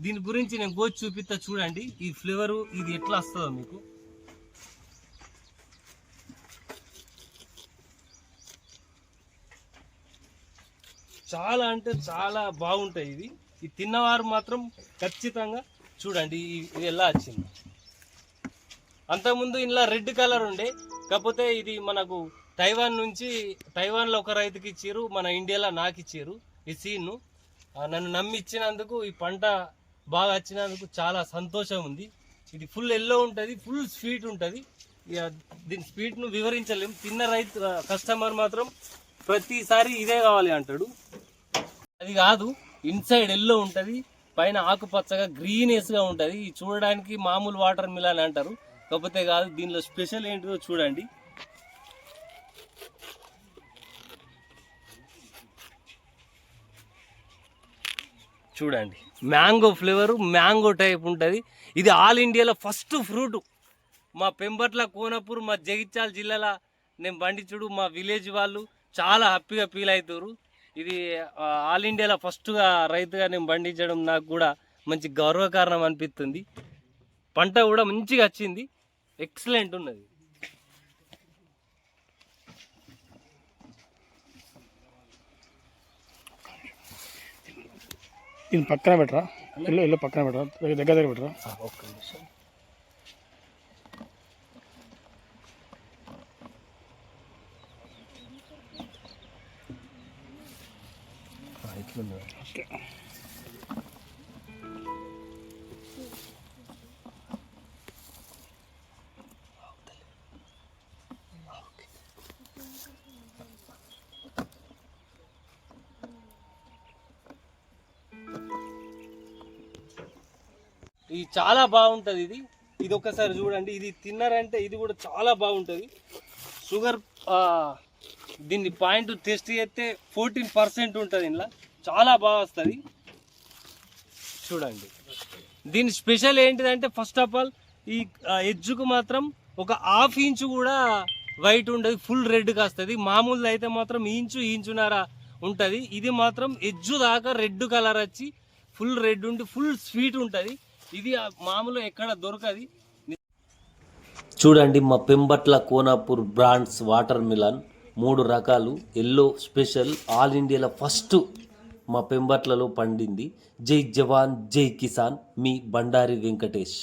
దీని గురించి నేను కోచి చూపిస్తా చూడండి. ఈ ఫ్లేవరు ఇది ఎట్లా వస్తుందో మీకు. చాలా అంటే చాలా బాగుంటాయి ఇది ఇది తిన్నవారు మాత్రం ఖచ్చితంగా చూడండి ఈ- ఇది ఎలా వచ్చింది. అంతకుముందు ఇలా రెడ్ కలర్ ఉండే. కాకపోతే ఇది మనకు తైవాన్ నుంచి తైవాన్లో ఒక రైతుకి ఇచ్చారు మన ఇండియాలో నాకు ఇచ్చారు ఈ సీన్ను నన్ను నమ్మి ఇచ్చినందుకు ఈ పంట బాగా వచ్చినందుకు చాలా సంతోషం ఉంది. ఇది ఫుల్ ఎల్లో ఉంటుంది ఫుల్ స్వీట్ ఉంటుంది. ఇక దీని స్వీట్ను వివరించలేము తిన్న రైతు కస్టమర్ మాత్రం ప్రతిసారి ఇదే కావాలి అంటాడు. అది కాదు ఇన్సైడ్ ఎల్లో ఉంటుంది పైన ఆకుపచ్చగా గ్రీనెస్గా ఉంటుంది. ఇది చూడడానికి మామూలు వాటర్ మిలాన్ అంటారు. కాకపోతే కాదు దీనిలో స్పెషల్ ఏంటిదో చూడండి. చూడండి. మ్యాంగో ఫ్లేవరు మ్యాంగో టైప్ ఉంటుంది. ఇది ఆల్ ఇండియాలో ఫస్ట్ ఫ్రూట్. మా పెంబట్ల కోనపూర్ మా జగిత్యాల జిల్లాలో నేను పండించుడు మా విలేజ్ వాళ్ళు చాలా హ్యాపీగా ఫీల్ అవుతారు ఇది ఆల్ ఇండియాలో ఫస్ట్గా రైతుగా నేను పండించడం నాకు కూడా మంచి గౌరవకారణం అనిపిస్తుంది. పంట కూడా మంచిగా వచ్చింది. ఎక్సలెంట్ ఉన్నది. ಇನ್ನು ಪಕ್ಕನ ಬಿಟ್ರಾ ಎಲ್ಲೋ ಎಲ್ಲೋ ಪಕ್ಕನ ಬಿಟ್ರಾ ಜಗ್ಗದಾಗ ಬಿಟ್ರಾ ಓಕೆ ಅಷ್ಟೇ ఇది చాలా బాగుంటుంది ఇది. ఇది ఒకసారి చూడండి. ఇది తిన్నారంటే ఇది కూడా చాలా బాగుంటుంది. షుగర్ దీన్ని పాయింట్ టెస్ట్ చేస్తే ఫోర్టీన్ పర్సెంట్ ఉంటుంది ఇంట్లో చాలా బాగా వస్తుంది. చూడండి. దీని స్పెషల్ ఏంటిదంటే ఫస్ట్ ఆఫ్ ఆల్ ఈ ఎడ్జ్కు మాత్రం ఒక హాఫ్ ఇంచు కూడా వైట్ ఉండదు. ఫుల్ రెడ్గా వస్తుంది. మామూలుది అయితే మాత్రం ఇంచు ఇంచున్నర ఉంటుంది. ఇది మాత్రం ఎజ్జు దాకా రెడ్ కలర్ వచ్చి ఫుల్ రెడ్ ఉండి ఫుల్ స్వీట్ ఉంటుంది. ఇది మామూలు ఎక్కడ దొరకది. చూడండి మా Pembatla Konapur brands watermelon. మూడు రకాలు. Yellow special. ఆల్ ఇండియాలో ఫస్ట్ మా పెంబట్లలో పండింది. జై జవాన్ జై కిసాన్. మీ బండారి వెంకటేష్.